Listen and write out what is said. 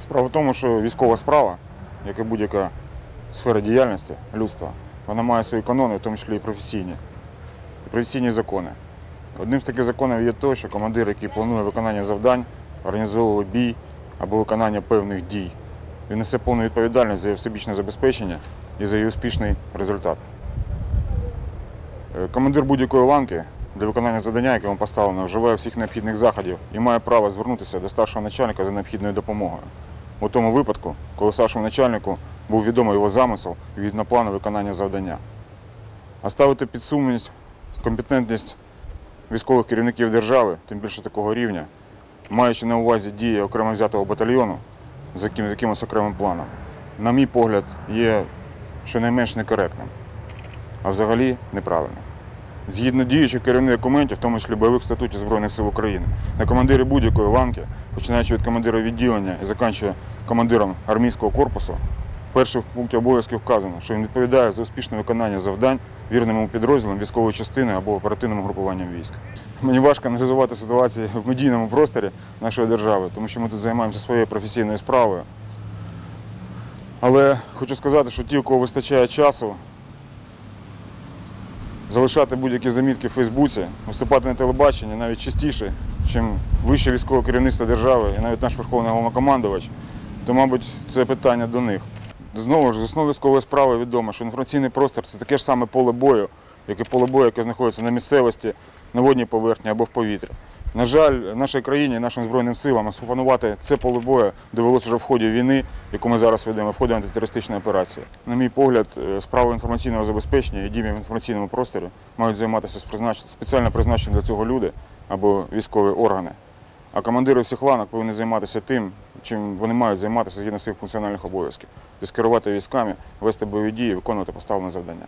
Справа в тому, що військова справа, як і будь-яка сфера діяльності людства, вона має свої канони, в тому числі і професійні, і професійні закони. Одним з таких законів є те, що командир, який планує виконання завдань, організовує бій або виконання певних дій, він несе повну відповідальність за її всебічне забезпечення і за її успішний результат. Е, Командир будь-якої ланки для виконання завдання, яке йому поставлено, вживає всіх необхідних заходів і має право звернутися до старшого начальника за необхідною допомогою. У тому випадку, коли старшому начальнику був відомий його замисел відповідно плану виконання завдання. А ставити під сумність компетентність військових керівників держави, тим більше такого рівня, маючи на увазі дії окремо взятого батальйону з яким- якимось окремим планом, на мій погляд, є щонайменш некоректним, а взагалі неправильним. Згідно діючих керівних документів, в тому числі бойових статутів Збройних сил України, на командирі будь-якої ланки, починаючи від командира відділення і закінчує командиром армійського корпусу, в перших пункті обов'язків вказано, що він відповідає за успішне виконання завдань вірним йому підрозділом військової частини або оперативним групуванням військ. Мені важко аналізувати ситуацію в медійному просторі нашої держави, тому що ми тут займаємося своєю професійною справою. Але хочу сказати, що ті, у кого вистачає часу, залишати будь-які замітки в Фейсбуці, виступати на телебаченні навіть частіше, ніж вище військове керівництво держави і навіть наш верховний головнокомандувач, то, мабуть, це питання до них. Знову ж, з основи військової справи відомо, що інформаційний простір це таке ж саме поле бою, як і поле бою, яке знаходиться на місцевості, на водній поверхні або в повітрі. На жаль, нашій країні, нашим Збройним силам опанувати це поле бою довелося вже в ході війни, яку ми зараз ведемо, в ході антитерористичної операції. На мій погляд, е, справою інформаційного забезпечення і діями в інформаційному просторі мають займатися спеціально призначені для цього люди або військові органи. А командири всіх ланок повинні займатися тим, чим вони мають займатися згідно своїх функціональних обов'язків. Тобто керувати військами, вести бойові дії, виконувати поставлене завдання.